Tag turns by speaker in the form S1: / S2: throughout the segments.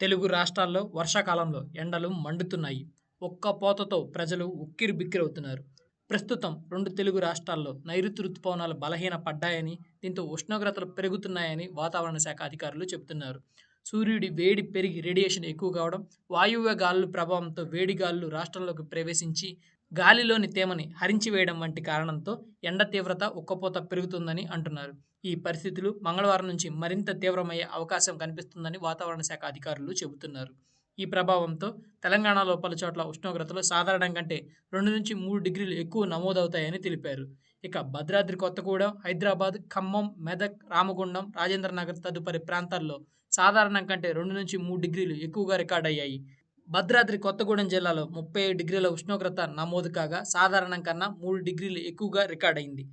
S1: తెలుగు రాష్ట్రాల్లో వర్షాకాలంలో ఎండలు మండుతున్నాయి. ఒక్క పోతతో ప్రజలు ఉక్కిరి బిక్కిరవుతున్నారు ప్రస్తుతం రెండు తెలుగు రాష్ట్రాల్లో నైరుతి రుతుపవనాలు బలహీన పడ్డాయని దీంతో ఉష్ణోగ్రతలు పెరుగుతున్నాయని వాతావరణ శాఖ అధికారులు చెబుతున్నారు. సూర్యుడి వేడి పెరిగి రేడియేషన్ ఎక్కువ కావడం వాయువ్య గాలుల ప్రభావంతో వేడి గాలులు రాష్ట్రంలోకి ప్రవేశించి గాలిలోని తేమని హరించివేయడం వంటి కారణంతో ఎండ తీవ్రత ఉక్కపోత పెరుగుతుందని అంటున్నారు. ఈ పరిస్థితులు మంగళవారం నుంచి మరింత తీవ్రమయ్యే అవకాశం కనిపిస్తుందని వాతావరణ శాఖ అధికారులు చెబుతున్నారు. ఈ ప్రభావంతో తెలంగాణలో పలు చోట్ల ఉష్ణోగ్రతలు సాధారణం కంటే రెండు నుంచి మూడు డిగ్రీలు ఎక్కువ నమోదవుతాయని తెలిపారు. ఇక భద్రాద్రి కొత్తగూడెం హైదరాబాద్ ఖమ్మం మెదక్ రామగుండం రాజేంద్ర నగర్ తదుపరి ప్రాంతాల్లో సాధారణం కంటే రెండు నుంచి మూడు డిగ్రీలు ఎక్కువగా రికార్డ్ అయ్యాయి. భద్రాద్రి కొత్తగూడెం జిల్లాలో ముప్పై డిగ్రీల ఉష్ణోగ్రత నమోదు కాగా సాధారణం కన్నా మూడు డిగ్రీలు ఎక్కువగా రికార్డ్ అయింది.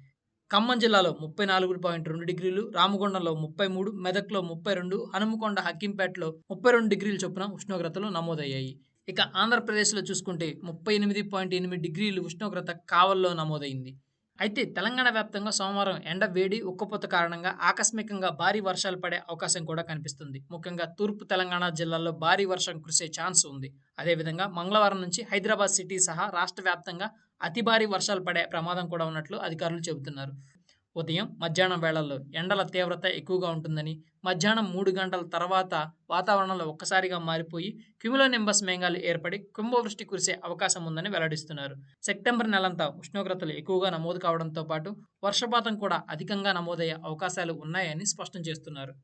S1: ఖమ్మం జిల్లాలో ముప్పై నాలుగు పాయింట్ రెండు డిగ్రీలు రామగుండంలో ముప్పై మూడు మెదక్లో ముప్పై రెండు హనుమకొండ హక్కింపేటలో ముప్పై రెండు డిగ్రీల చొప్పున ఉష్ణోగ్రతలు నమోదయ్యాయి. ఇక ఆంధ్రప్రదేశ్లో చూసుకుంటే ముప్పై ఎనిమిది పాయింట్ ఎనిమిది డిగ్రీలు ఉష్ణోగ్రత కావల్లో నమోదైంది. అయితే తెలంగాణ వ్యాప్తంగా సోమవారం ఎండ వేడి ఉక్కపోత కారణంగా ఆకస్మికంగా భారీ వర్షాలు పడే అవకాశం కూడా కనిపిస్తుంది. ముఖ్యంగా తూర్పు తెలంగాణ జిల్లాల్లో భారీ వర్షం కురిసే ఛాన్స్ ఉంది. అదేవిధంగా మంగళవారం నుంచి హైదరాబాద్ సిటీ సహా రాష్ట్ర వ్యాప్తంగా అతి భారీ వర్షాలు పడే ప్రమాదం కూడా ఉన్నట్లు అధికారులు చెబుతున్నారు. ఉదయం మధ్యాహ్నం వేళల్లో ఎండల తీవ్రత ఎక్కువగా ఉంటుందని మధ్యాహ్నం మూడు గంటల తర్వాత వాతావరణంలో ఒక్కసారిగా మారిపోయి క్యుములోనింబస్ మేఘాలు ఏర్పడి కుంభవృష్టి కురిసే అవకాశం ఉందని వెల్లడిస్తున్నారు. సెప్టెంబర్ నెలంతా ఉష్ణోగ్రతలు ఎక్కువగా నమోదు కావడంతో పాటు వర్షపాతం కూడా అధికంగా నమోదయ్యే అవకాశాలు ఉన్నాయని స్పష్టం చేస్తున్నారు.